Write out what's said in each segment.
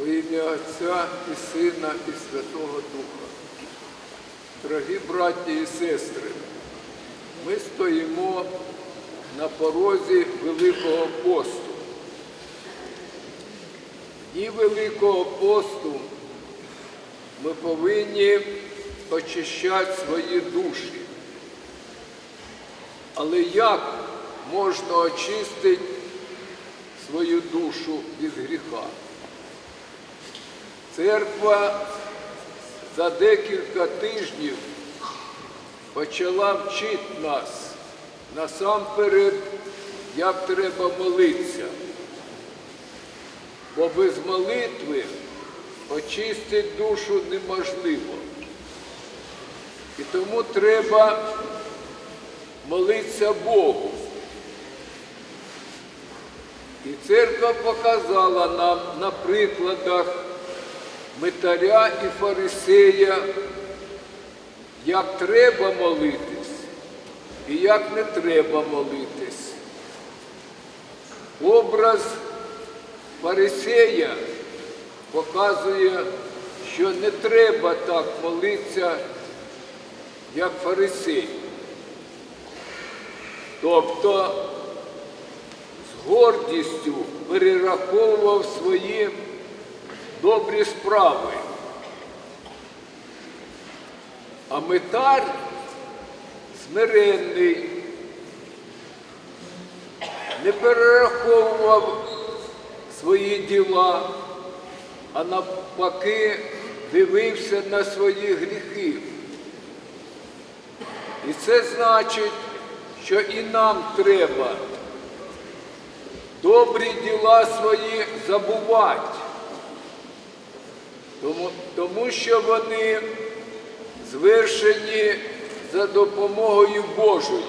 Во ім'я Отця і Сина, і Святого Духа. Дорогі браті і сестри, ми стоїмо на порозі Великого посту. Дні Великого посту ми повинні очищати свої душі. Але як можна очистити свою душу від гріха? Церква за декілька тижнів почала вчити нас насамперед, як треба молитися. Бо без молитви очистити душу неможливо. І тому треба молитися Богу. І церква показала нам на прикладах митаря і фарисея, як треба молитись і як не треба молитись. Образ фарисея показує, що не треба так молитися, як фарисей. Тобто з гордістю перераховував свої добрі справи. А метар смиренний, не перераховував свої діла, а навпаки дивився на свої гріхи. І це значить, що і нам треба добрі діла свої забувати, тому, тому що вони звершені за допомогою Божою.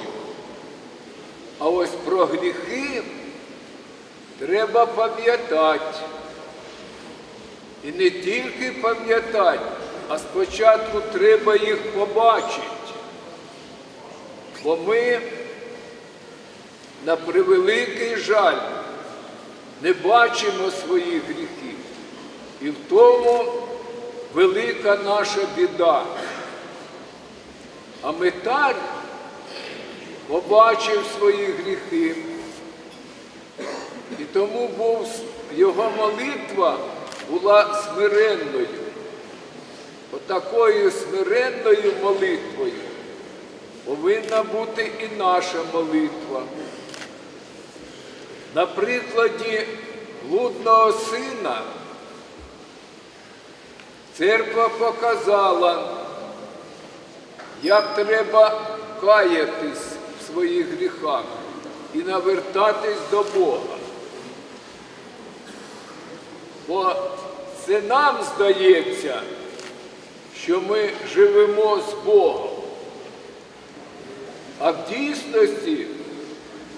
А ось про гріхи треба пам'ятати. І не тільки пам'ятати, а спочатку треба їх побачити. Бо ми, на превеликий жаль, не бачимо своїх гріхів. І в тому велика наша біда. А метар побачив свої гріхи. І тому був, його молитва була смиренною. Отакою смиренною молитвою повинна бути і наша молитва. На прикладі блудного сина церква показала, як треба каятись в своїх гріхах і навертатись до Бога. Бо це нам здається, що ми живемо з Богом. А в дійсності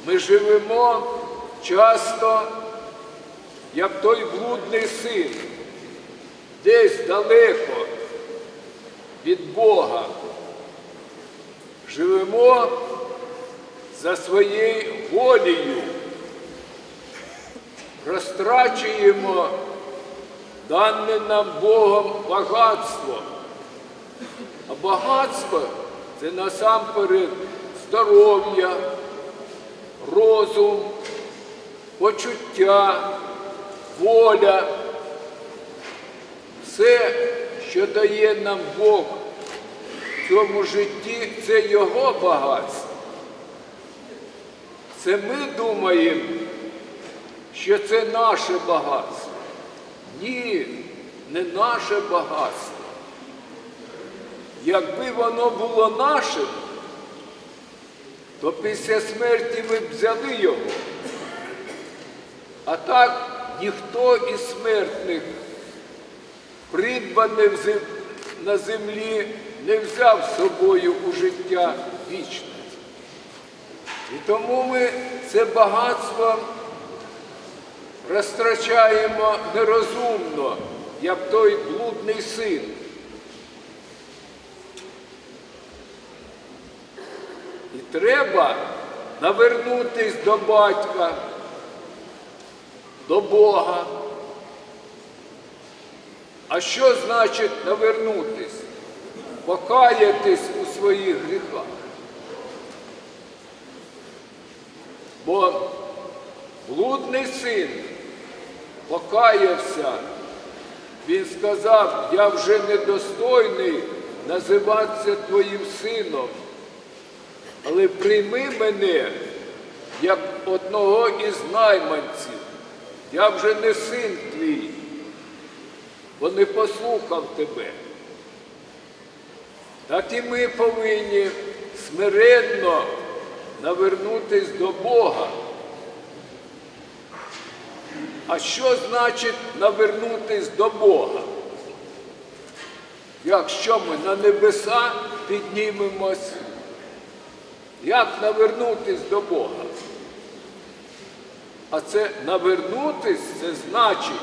ми живемо часто, як той блудний син, десь далеко від Бога. Живемо за своєю волею, розтрачуємо дане нам Богом багатство. А багатство це насамперед здоров'я, розум, почуття, воля. Все, що дає нам Бог в цьому житті, це Його багатство. Це ми думаємо, що це наше багатство. Ні, не наше багатство. Якби воно було нашим, то після смерті ми б взяли його. А так ніхто із смертних, придбаний на землі, не взяв з собою у життя вічне. І тому ми це багатство розтрачаємо нерозумно, як той блудний син. І треба навернутись до батька, до Бога, А що значить навернутись? Покаятись у своїх гріхах. Бо блудний син покаявся. Він сказав, я вже недостойний називатися твоїм сином, але прийми мене як одного із найманців. Я вже не син твій, бо не послухав тебе. Так і ми повинні смиренно навернутись до Бога. А що значить навернутись до Бога? Якщо ми на небеса піднімемось, як навернутись до Бога? А це навернутись, це значить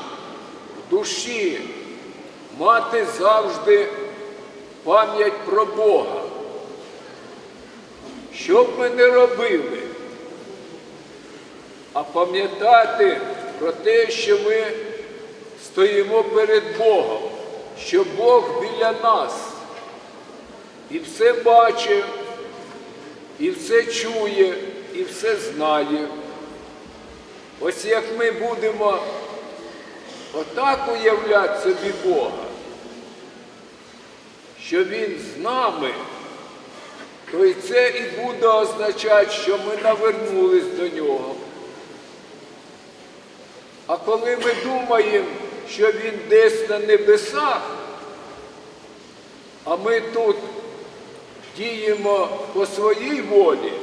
в душі мати завжди пам'ять про Бога. Що б ми не робили, а пам'ятати про те, що ми стоїмо перед Богом, що Бог біля нас і все бачить, і все чує, і все знає. Ось як ми будемо отак уявляти собі Бога, що Він з нами, то і це і буде означати, що ми навернулись до нього. А коли ми думаємо, що він десь на небесах, а ми тут діємо по своїй волі,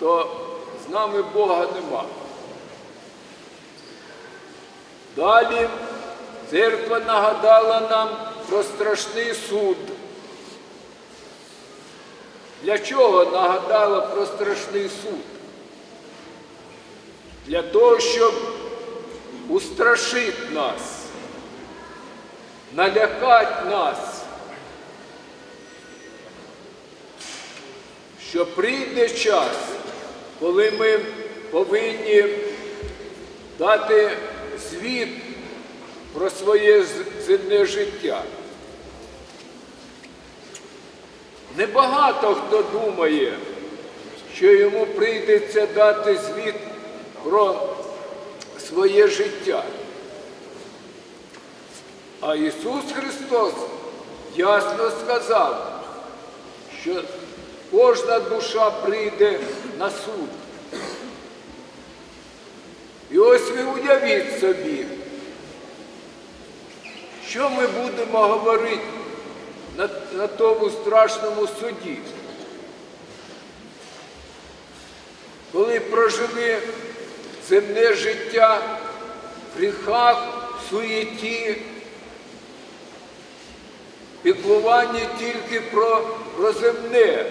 то з нами Бога нема. Далі церква нагадала нам про страшний суд. Для чого нагадала про страшний суд? Для того, щоб устрашити нас, налякати нас, що прийде час, коли ми повинні дати звіт про своє земне життя. Небагато хто думає, що йому прийдеться дати звіт про своє життя. А Ісус Христос ясно сказав, що кожна душа прийде на суд. Ось ви уявіть собі, що ми будемо говорити на, на тому страшному суді. Коли прожили земне життя в гріхах, в суєті, піклування тільки про, про земне,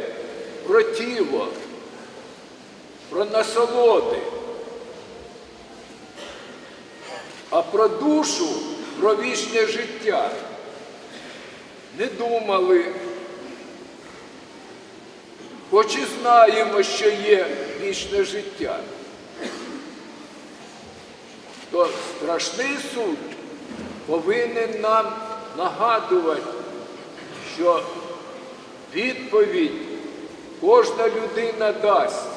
про тіло, про насолоди. А про душу, про вічне життя не думали, хоч і знаємо, що є вічне життя. То страшний суд повинен нам нагадувати, що відповідь кожна людина дасть.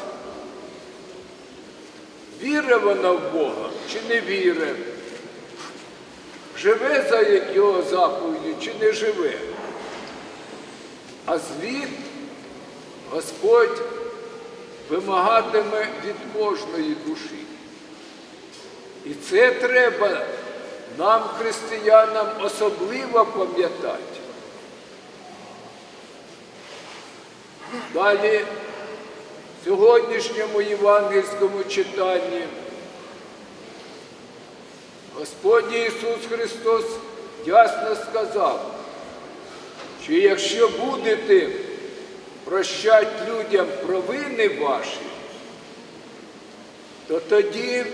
Віре вона в Бога чи не віре? Живе за його заповіддю чи не живе? А звіт Господь вимагатиме від кожної душі. І це треба нам, християнам, особливо пам'ятати. Далі в сьогоднішньому євангельському читанні Господь Ісус Христос ясно сказав, що якщо будете прощати людям провини ваші, то тоді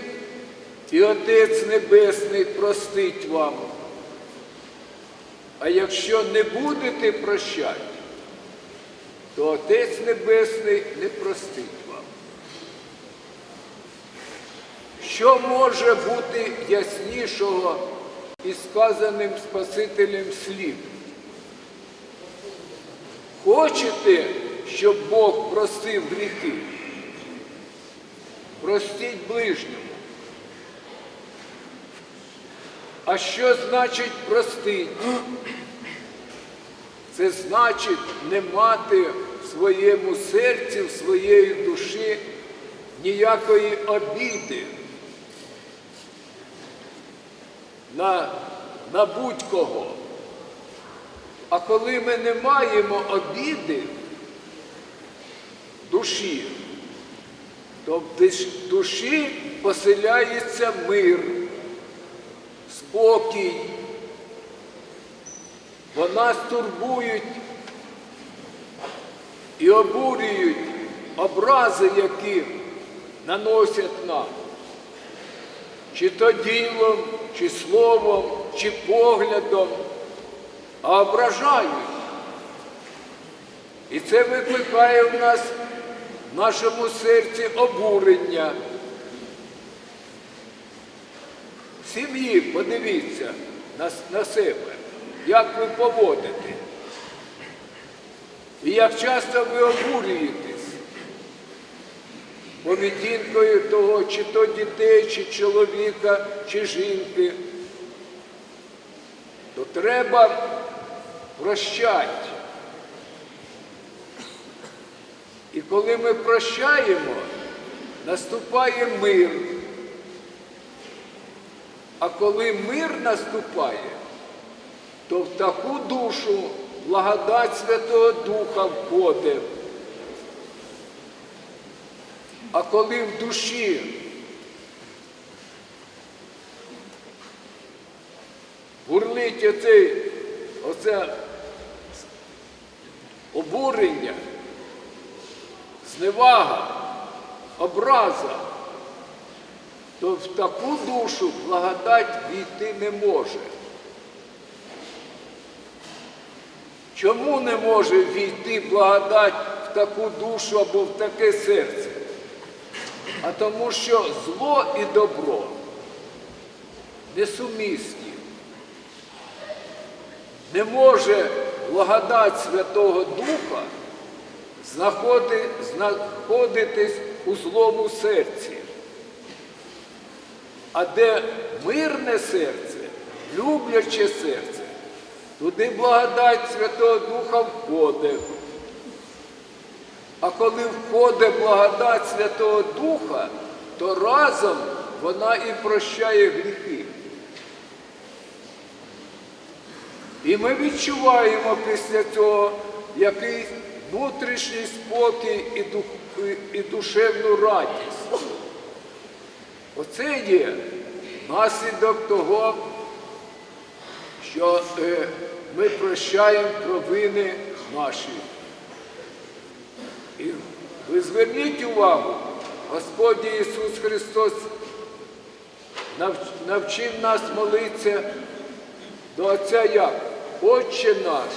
і Отець Небесний простить вам. А якщо не будете прощати, то Отець Небесний не простить вам. Що може бути яснішого і сказаним Спасителем слів. Хочете, щоб Бог простив гріхи? Простіть ближньому. А що значить простить? Це значить не мати в своєму серці, в своєї душі ніякої обіди на, на будь-кого. А коли ми не маємо обіди душі, то в душі поселяється мир, спокій. Бо нас турбують і обурюють образи, які наносять нам, чи то ділом, чи словом, чи поглядом, а ображають. І це викликає в нас в нашому серці обурення. Сім'ї подивіться на, на себе, як ви поводите. І як часто ви обурюєтесь поведінкою того, чи то дітей, чи чоловіка, чи жінки, то треба прощати. І коли ми прощаємо, наступає мир. А коли мир наступає, то в таку душу благодать Святого Духа входить. А коли в душі бурлить оцей, оце обурення, зневага, образа, то в таку душу благодать війти не може. Чому не може війти благодать в таку душу або в таке серце? А тому що зло і добро несумісні. Не може благодать Святого Духа знаходи- знаходитись у злому серці. А де мирне серце, любляче серце, туди благодать Святого Духа входить. А коли входить благодать Святого Духа, то разом вона і прощає гріхи. І ми відчуваємо після цього якийсь внутрішній спокій і, дух, і, душевну радість. Оце є наслідок того, що е, ми прощаємо провини наші. Ви зверніть увагу, Господь Ісус Христос навчив нас молитися до Отця як? Отче наш,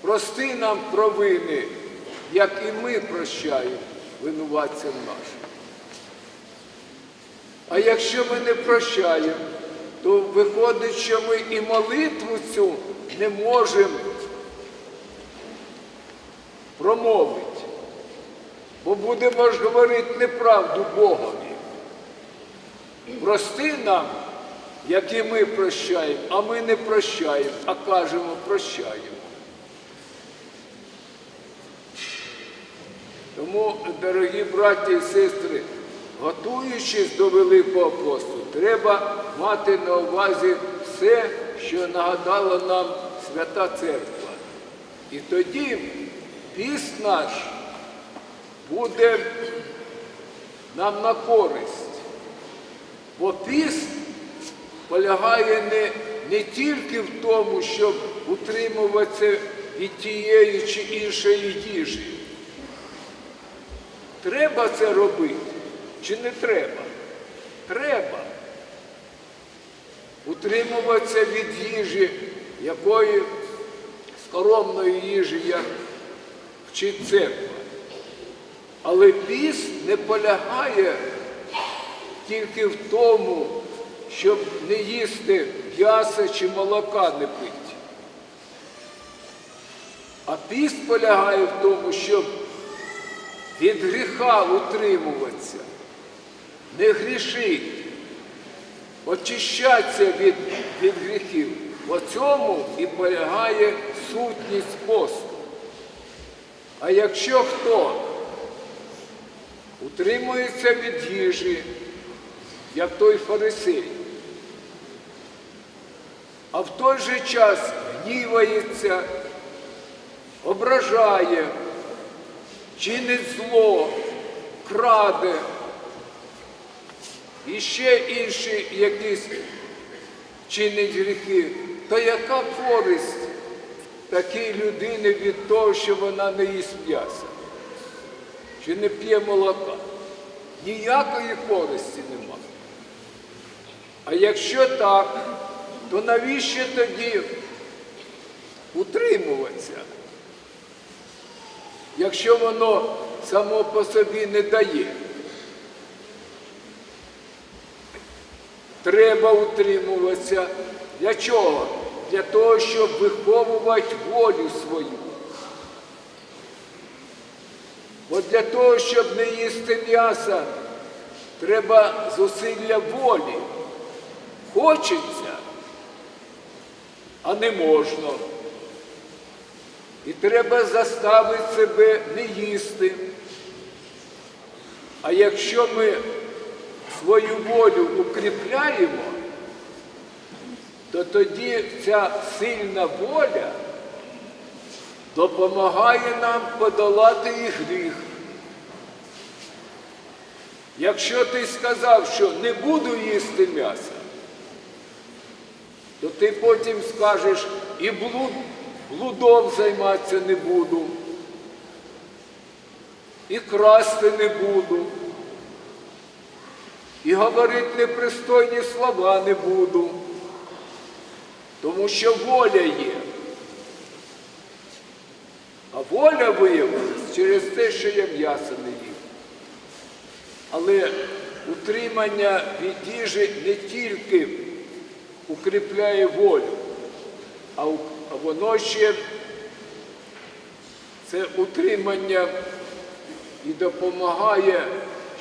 прости нам провини, як і ми прощаємо винуватцям нашим. А якщо ми не прощаємо, то виходить, що ми і молитву цю не можемо промовити. Бо будемо ж говорити неправду Богові. Прости нам, як і ми прощаємо, а ми не прощаємо, а кажемо прощаємо. Тому, дорогі браті і сестри, готуючись до Великого посту, треба мати на увазі все, що нагадала нам Свята Церква. І тоді піст наш буде нам на користь. Бо піст полягає не, не тільки в тому, щоб утримуватися від тієї чи іншої їжі. Треба це робити чи не треба? Треба. Утримуватися від їжі, якої скоромної їжі, як вчить церква. Але піст не полягає тільки в тому, щоб не їсти м'яса чи молока не пити. А піст полягає в тому, щоб від гріха утримуватися, не грішити, очищатися від, від гріхів. В цьому і полягає сутність посту. А якщо хто утримується від їжі, як той фарисей, а в той же час гнівається, ображає, чинить зло, краде. І ще інші якісь чинить гріхи, то яка користь такій людини від того, що вона не їсть м'яса? Чи не п'є молока? Ніякої користі нема. А якщо так, то навіщо тоді утримуватися? Якщо воно само по собі не дає. Треба утримуватися. Для чого? Для того, щоб виховувати волю свою. Бо для того, щоб не їсти м'яса, треба зусилля волі. Хочеться, а не можна. І треба заставити себе не їсти. А якщо ми свою волю укріпляємо, то тоді ця сильна воля допомагає нам подолати і гріх. Якщо ти сказав, що не буду їсти м'яса, то ти потім скажеш і блуд, блудом займатися не буду, і красти не буду, і говорити непристойні слова не буду, тому що воля є. Воля виявилась через те, що я м'ясо не їв. Але утримання від їжі не тільки укріпляє волю, а воно ще це утримання і допомагає,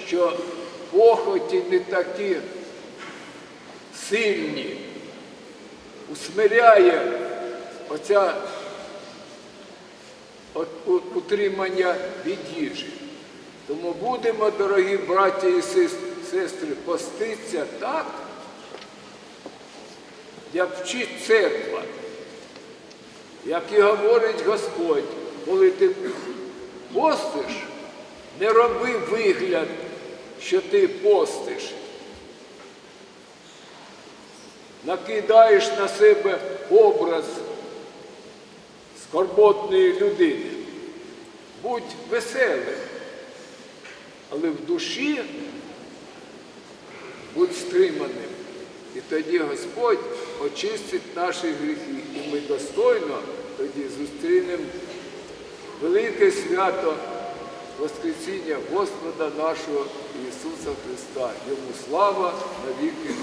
що похоті не такі сильні, усмиряє оця утримання від їжі. Тому будемо, дорогі браті і сестри, поститися так, як вчить церква, як і говорить Господь, коли ти постиш, не роби вигляд, що ти постиш. Накидаєш на себе образ скорботної людини. Будь веселим, але в душі будь стриманим. І тоді Господь очистить наші гріхи. І ми достойно тоді зустрінемо велике свято Воскресіння Господа нашого Ісуса Христа. Йому слава на віки